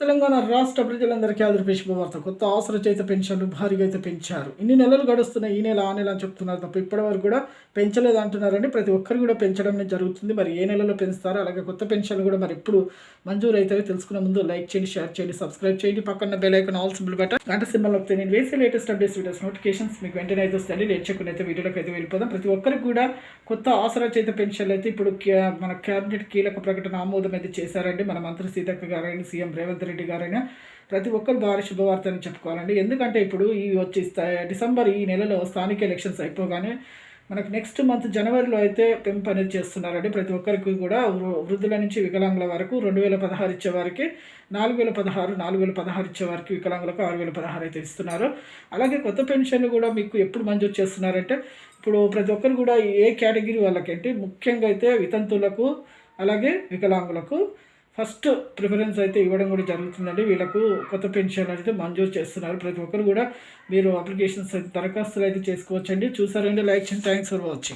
తెలంగాణ రాష్ట్ర ప్రజలందరికీ ఆదరపు వార్త కొత్త అవసర పెన్షన్లు భారీగా అయితే పెంచారు. ఇన్ని నెలలు గడుస్తున్నాయి. ఈ నెల ఆ నెల అని చెప్తున్నారు తప్ప ఇప్పటివరకు కూడా పెంచలేదు అంటున్నారండి. ప్రతి ఒక్కరు కూడా పెంచడం అనేది జరుగుతుంది. మరి ఏ నెలలో పెంచుతారో? అలాగే కొత్త పెన్షన్లు కూడా మరి ఎప్పుడు మంజూరు అయితే తెలుసుకునే ముందు లైక్ చేయండి షేర్ చేయండి సబ్స్క్రైబ్ చేయండి. పక్కన bell icon all symbol better గంట సింబల్ వస్తే నేను వేసే లేటెస్ట్ అప్డేట్స్ వీడియోస్ నోటిఫికేషన్స్ మీకు వెంటనే అయితే వస్తాయండి. లేచకుండా అయితే వీడియోలోకి అయితే వెళ్ళిపోదాం. ప్రతి ఒక్కరికి కూడా కొత్త ఆసరా పెన్షన్లు అయితే ఇప్పుడు క్యా- మన క్యాబినెట్ కీలక ప్రకటన ఆమోదం అయితే చేశారండి. మన మంత్రి సీతక్క గారు సీఎం రేవంత్ రెడ్డి గారైనా ప్రతి ఒక్కరు భారీ శుభవార్త అని చెప్పుకోవాలండి. ఎందుకంటే ఇప్పుడు ఈ వచ్చి డిసెంబర్ ఈ నెలలో స్థానిక ఎలక్షన్స్ అయిపోగానే మనకు నెక్స్ట్ మంత్ జనవరిలో అయితే పెంపు అనేది చేస్తున్నారండి. ప్రతి ఒక్కరికి కూడా వృ- వృద్ధుల నుంచి వికలాంగుల వరకు రెండు వేల పదహారు ఇచ్చే వారికి నాలుగు వేల పదహారు నాలుగు వేల పదహారు ఇచ్చే వారికి వికలాంగులకు ఆరు వేల పదహారు అయితే ఇస్తున్నారు. అలాగే కొత్త పెన్షన్లు కూడా మీకు ఎప్పుడు మంజూరు చేస్తున్నారంటే ఇప్పుడు ప్రతి ఒక్కరు కూడా ఏ కేటగిరీ వాళ్ళకంటే ముఖ్యంగా అయితే వితంతులకు అలాగే వికలాంగులకు ఫస్ట్ ప్రిఫరెన్స్ అయితే ఇవ్వడం కూడా జరుగుతుందండి. వీళ్ళకు కొత్త పెన్షన్ అయితే మంజూరు చేస్తున్నారు ప్రతి ఒక్కరు కూడా. మీరు అప్లికేషన్స్ దరఖాస్తులు అయితే చేసుకోవచ్చండి. చూసారండి. లైక్ చేయండి. Thanks for watching.